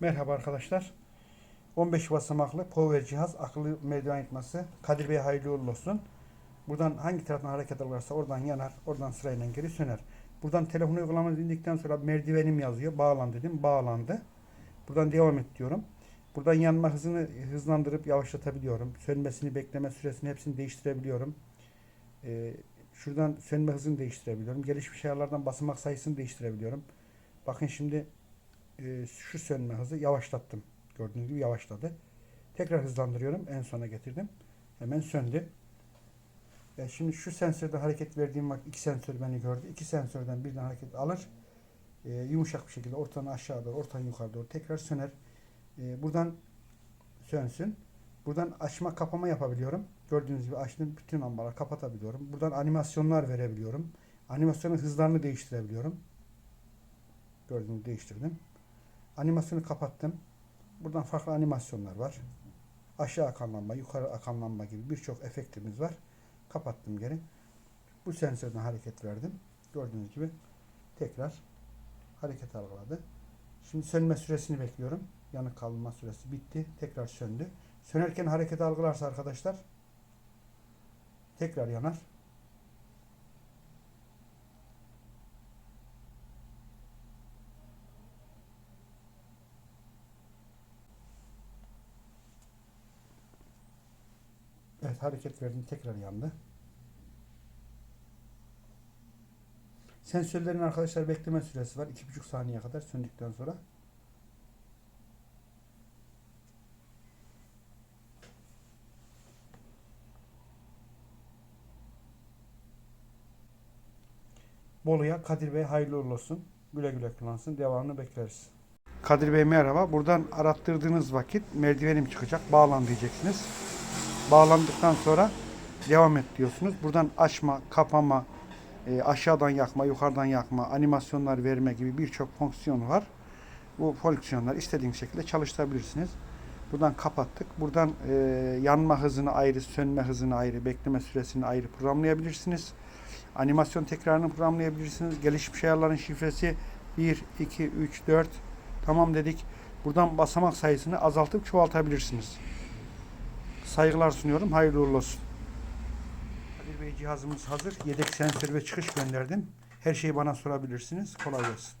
Merhaba arkadaşlar. 15 basamaklı power cihaz akıllı merdiven yıkması. Kadir Bey hayırlı uğurlu olsun. Buradan hangi taraftan hareket alırsa oradan yanar, oradan sırayla geri söner. Buradan telefon uygulamanı indikten sonra merdivenim yazıyor. Bağlan dedim. Bağlandı. Buradan devam et diyorum. Buradan yanma hızını hızlandırıp yavaşlatabiliyorum. Sönmesini, bekleme süresini hepsini değiştirebiliyorum. Ee, şuradan sönme hızını değiştirebiliyorum. Gelişmiş ayarlardan basamak sayısını değiştirebiliyorum. Bakın şimdi e, şu sönme hızı yavaşlattım. Gördüğünüz gibi yavaşladı. Tekrar hızlandırıyorum. En sona getirdim. Hemen söndü. E, şimdi şu sensörde hareket verdiğim vakit iki sensör beni gördü. İki sensörden birden hareket alır. E, yumuşak bir şekilde ortadan aşağı doğru, ortadan yukarı doğru tekrar söner. E, buradan sönsün. Buradan açma kapama yapabiliyorum. Gördüğünüz gibi açtım. Bütün lambaları kapatabiliyorum. Buradan animasyonlar verebiliyorum. Animasyonun hızlarını değiştirebiliyorum. Gördüğünüz değiştirdim. Animasyonu kapattım. Buradan farklı animasyonlar var. Aşağı akan lamba, yukarı akan lamba gibi birçok efektimiz var. Kapattım geri. Bu sensörden hareket verdim. Gördüğünüz gibi tekrar hareket algıladı. Şimdi sönme süresini bekliyorum. Yanık kalma süresi bitti. Tekrar söndü. Sönerken hareket algılarsa arkadaşlar tekrar yanar. Evet hareket verdim tekrar yandı. Sensörlerin arkadaşlar bekleme süresi var. 2,5 saniye kadar söndükten sonra. Bolu'ya Kadir Bey hayırlı olsun. Güle güle kullansın. Devamını bekleriz. Kadir Bey merhaba. Buradan arattırdığınız vakit merdivenim çıkacak. Bağlan diyeceksiniz. Bağlandıktan sonra devam et diyorsunuz. Buradan açma, kapama, e, aşağıdan yakma, yukarıdan yakma, animasyonlar verme gibi birçok fonksiyon var. Bu fonksiyonlar istediğiniz şekilde çalıştırabilirsiniz. Buradan kapattık. Buradan e, yanma hızını ayrı, sönme hızını ayrı, bekleme süresini ayrı programlayabilirsiniz. Animasyon tekrarını programlayabilirsiniz. Gelişmiş ayarların şifresi 1, 2, 3, 4. Tamam dedik. Buradan basamak sayısını azaltıp çoğaltabilirsiniz. Saygılar sunuyorum. Hayırlı uğurlu olsun. Kadir Bey cihazımız hazır. Yedek sensör ve çıkış gönderdim. Her şeyi bana sorabilirsiniz. Kolay gelsin.